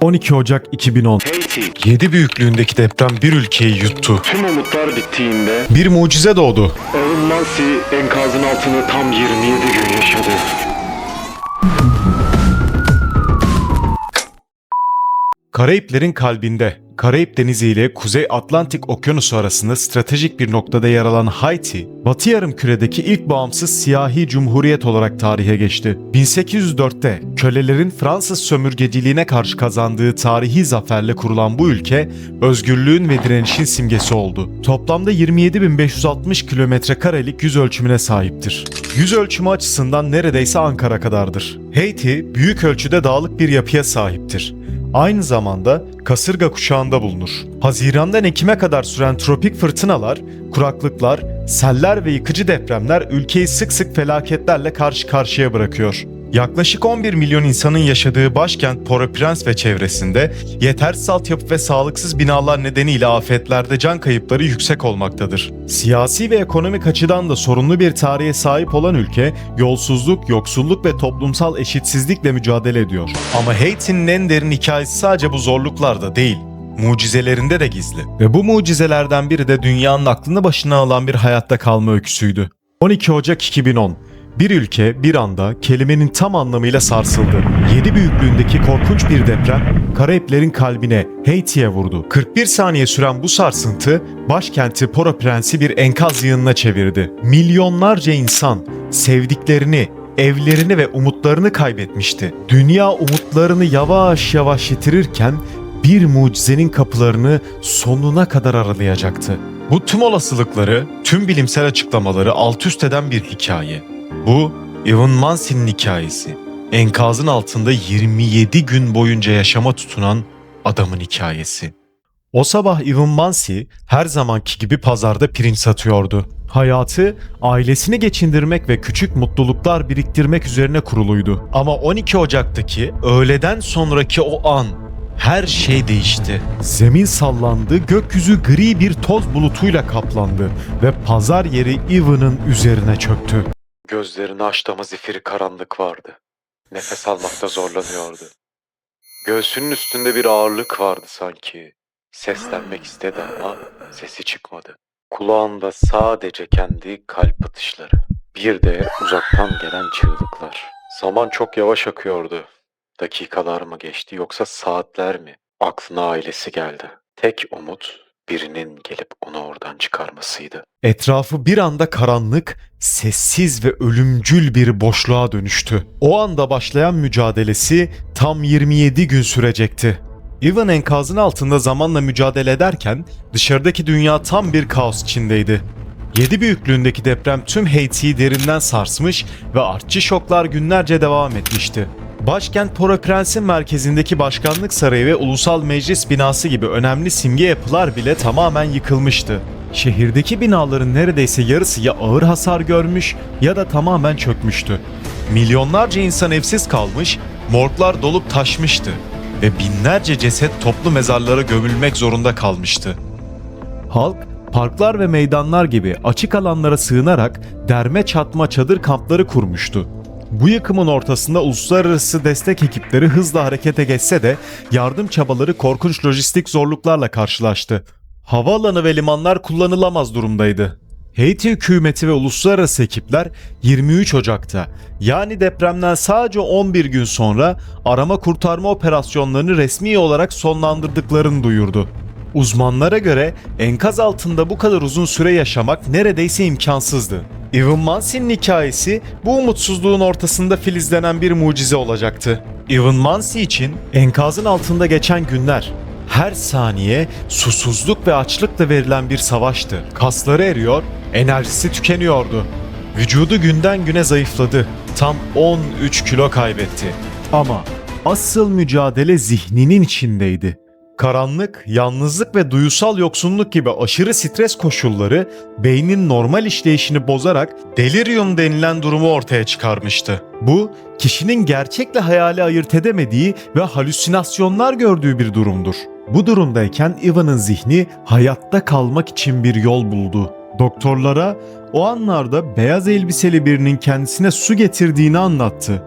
12 Ocak 2010 Haiti. 7 büyüklüğündeki deprem bir ülkeyi yuttu. Tüm umutlar bittiğinde Bir mucize doğdu. Evan Mansi enkazın altını tam 27 gün yaşadı. Karayiplerin kalbinde, Karayip Denizi ile Kuzey Atlantik Okyanusu arasında stratejik bir noktada yer alan Haiti, Batı Yarımküre'deki ilk bağımsız siyahi cumhuriyet olarak tarihe geçti. 1804'te kölelerin Fransız sömürgeciliğine karşı kazandığı tarihi zaferle kurulan bu ülke, özgürlüğün ve direnişin simgesi oldu. Toplamda 27.560 kilometre karelik yüz ölçümüne sahiptir. Yüz ölçümü açısından neredeyse Ankara kadardır. Haiti, büyük ölçüde dağlık bir yapıya sahiptir. Aynı zamanda kasırga kuşağında bulunur. Hazirandan Ekim'e kadar süren tropik fırtınalar, kuraklıklar, seller ve yıkıcı depremler ülkeyi sık sık felaketlerle karşı karşıya bırakıyor. Yaklaşık 11 milyon insanın yaşadığı başkent Port-au-Prince ve çevresinde yetersiz altyapı ve sağlıksız binalar nedeniyle afetlerde can kayıpları yüksek olmaktadır. Siyasi ve ekonomik açıdan da sorunlu bir tarihe sahip olan ülke, yolsuzluk, yoksulluk ve toplumsal eşitsizlikle mücadele ediyor. Ama Haiti'nin en derin hikayesi sadece bu zorluklarda değil mucizelerinde de gizli. Ve bu mucizelerden biri de dünyanın aklını başına alan bir hayatta kalma öyküsüydü. 12 Ocak 2010 bir ülke bir anda kelimenin tam anlamıyla sarsıldı. 7 büyüklüğündeki korkunç bir deprem Karayiplerin kalbine Haiti'ye vurdu. 41 saniye süren bu sarsıntı başkenti Port-au-Prince'i bir enkaz yığınına çevirdi. Milyonlarca insan sevdiklerini, evlerini ve umutlarını kaybetmişti. Dünya umutlarını yavaş yavaş yitirirken bir mucizenin kapılarını sonuna kadar aralayacaktı. Bu tüm olasılıkları, tüm bilimsel açıklamaları alt üst eden bir hikaye. Bu, Evan Mansi'nin hikayesi. Enkazın altında 27 gün boyunca yaşama tutunan adamın hikayesi. O sabah Evan Mansi her zamanki gibi pazarda pirinç satıyordu. Hayatı ailesini geçindirmek ve küçük mutluluklar biriktirmek üzerine kuruluydu. Ama 12 Ocak'taki öğleden sonraki o an her şey değişti. Zemin sallandı, gökyüzü gri bir toz bulutuyla kaplandı ve pazar yeri Evan'ın üzerine çöktü. Gözlerini açtığımız zifiri karanlık vardı. Nefes almakta zorlanıyordu. Göğsünün üstünde bir ağırlık vardı sanki. Seslenmek istedi ama sesi çıkmadı. Kulağında sadece kendi kalp atışları. Bir de uzaktan gelen çığlıklar. Zaman çok yavaş akıyordu. Dakikalar mı geçti yoksa saatler mi? Aklına ailesi geldi. Tek umut birinin gelip onu oradan çıkarmasıydı. Etrafı bir anda karanlık, sessiz ve ölümcül bir boşluğa dönüştü. O anda başlayan mücadelesi tam 27 gün sürecekti. Ivan enkazın altında zamanla mücadele ederken dışarıdaki dünya tam bir kaos içindeydi. 7 büyüklüğündeki deprem tüm Haiti'yi derinden sarsmış ve artçı şoklar günlerce devam etmişti. Başkent Port-au-Prince'in merkezindeki başkanlık sarayı ve ulusal meclis binası gibi önemli simge yapılar bile tamamen yıkılmıştı. Şehirdeki binaların neredeyse yarısı ya ağır hasar görmüş ya da tamamen çökmüştü. Milyonlarca insan evsiz kalmış, morglar dolup taşmıştı ve binlerce ceset toplu mezarlara gömülmek zorunda kalmıştı. Halk parklar ve meydanlar gibi açık alanlara sığınarak derme çatma çadır kampları kurmuştu. Bu yıkımın ortasında uluslararası destek ekipleri hızla harekete geçse de yardım çabaları korkunç lojistik zorluklarla karşılaştı. Havaalanı ve limanlar kullanılamaz durumdaydı. Haiti hükümeti ve uluslararası ekipler 23 Ocak'ta yani depremden sadece 11 gün sonra arama kurtarma operasyonlarını resmi olarak sonlandırdıklarını duyurdu. Uzmanlara göre enkaz altında bu kadar uzun süre yaşamak neredeyse imkansızdı. Evan Mansi'nin hikayesi bu umutsuzluğun ortasında filizlenen bir mucize olacaktı. Evan Mansi için enkazın altında geçen günler her saniye susuzluk ve açlıkla verilen bir savaştı. Kasları eriyor, enerjisi tükeniyordu. Vücudu günden güne zayıfladı. Tam 13 kilo kaybetti. Ama asıl mücadele zihninin içindeydi. Karanlık, yalnızlık ve duysal yoksunluk gibi aşırı stres koşulları beynin normal işleyişini bozarak delirium denilen durumu ortaya çıkarmıştı. Bu, kişinin gerçekle hayali ayırt edemediği ve halüsinasyonlar gördüğü bir durumdur. Bu durumdayken Ivan'ın zihni hayatta kalmak için bir yol buldu. Doktorlara o anlarda beyaz elbiseli birinin kendisine su getirdiğini anlattı.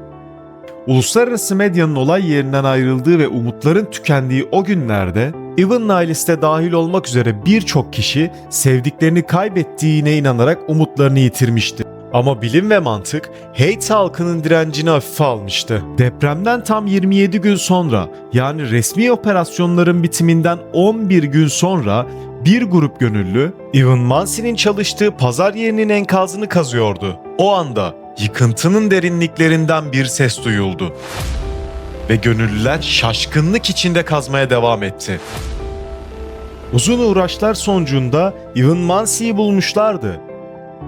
Uluslararası medyanın olay yerinden ayrıldığı ve umutların tükendiği o günlerde Evan'ın ailesi de dahil olmak üzere birçok kişi sevdiklerini kaybettiğine inanarak umutlarını yitirmişti. Ama bilim ve mantık Haiti halkının direncini hafife almıştı. Depremden tam 27 gün sonra yani resmi operasyonların bitiminden 11 gün sonra bir grup gönüllü Evan Mansi'nin çalıştığı pazar yerinin enkazını kazıyordu. O anda yıkıntının derinliklerinden bir ses duyuldu. Ve gönüllüler şaşkınlık içinde kazmaya devam etti. Uzun uğraşlar sonucunda Evan Mansi'yi bulmuşlardı.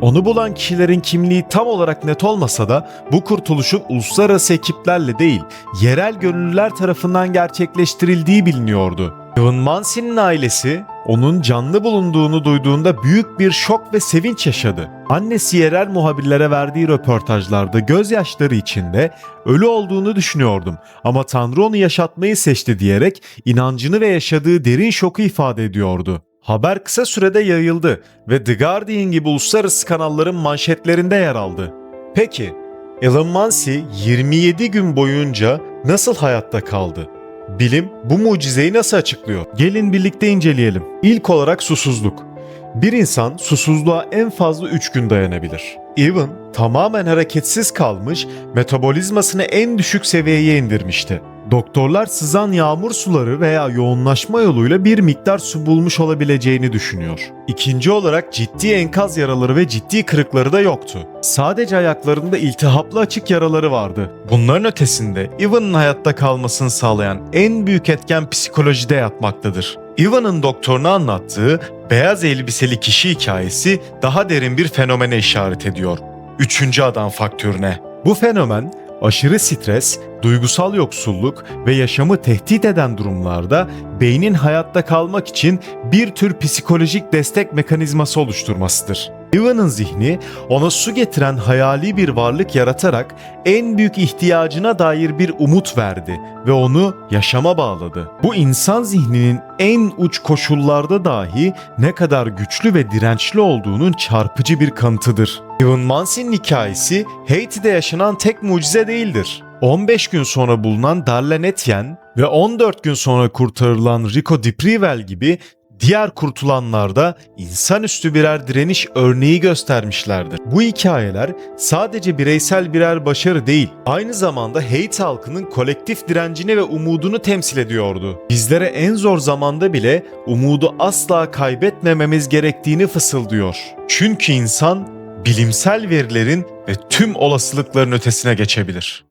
Onu bulan kişilerin kimliği tam olarak net olmasa da bu kurtuluşun uluslararası ekiplerle değil, yerel gönüllüler tarafından gerçekleştirildiği biliniyordu. Evan Mansi'nin ailesi onun canlı bulunduğunu duyduğunda büyük bir şok ve sevinç yaşadı. Annesi yerel muhabirlere verdiği röportajlarda gözyaşları içinde ölü olduğunu düşünüyordum ama Tanrı onu yaşatmayı seçti diyerek inancını ve yaşadığı derin şoku ifade ediyordu. Haber kısa sürede yayıldı ve The Guardian gibi uluslararası kanalların manşetlerinde yer aldı. Peki, Elon Mansi 27 gün boyunca nasıl hayatta kaldı? Bilim bu mucizeyi nasıl açıklıyor? Gelin birlikte inceleyelim. İlk olarak susuzluk. Bir insan susuzluğa en fazla 3 gün dayanabilir. Evan tamamen hareketsiz kalmış, metabolizmasını en düşük seviyeye indirmişti. Doktorlar sızan yağmur suları veya yoğunlaşma yoluyla bir miktar su bulmuş olabileceğini düşünüyor. İkinci olarak ciddi enkaz yaraları ve ciddi kırıkları da yoktu. Sadece ayaklarında iltihaplı açık yaraları vardı. Bunların ötesinde Evan'ın hayatta kalmasını sağlayan en büyük etken psikolojide yatmaktadır. Evan'ın doktoruna anlattığı beyaz elbiseli kişi hikayesi daha derin bir fenomene işaret ediyor. Üçüncü adam faktörüne. Bu fenomen aşırı stres, duygusal yoksulluk ve yaşamı tehdit eden durumlarda beynin hayatta kalmak için bir tür psikolojik destek mekanizması oluşturmasıdır. Evan'ın zihni ona su getiren hayali bir varlık yaratarak en büyük ihtiyacına dair bir umut verdi ve onu yaşama bağladı. Bu insan zihninin en uç koşullarda dahi ne kadar güçlü ve dirençli olduğunun çarpıcı bir kanıtıdır. Evan Mansi'nin hikayesi Haiti'de yaşanan tek mucize değildir. 15 gün sonra bulunan Darlene Etienne ve 14 gün sonra kurtarılan Rico Diprivel gibi diğer kurtulanlar da insanüstü birer direniş örneği göstermişlerdir. Bu hikayeler sadece bireysel birer başarı değil, aynı zamanda Haiti halkının kolektif direncini ve umudunu temsil ediyordu. Bizlere en zor zamanda bile umudu asla kaybetmememiz gerektiğini fısıldıyor. Çünkü insan bilimsel verilerin ve tüm olasılıkların ötesine geçebilir.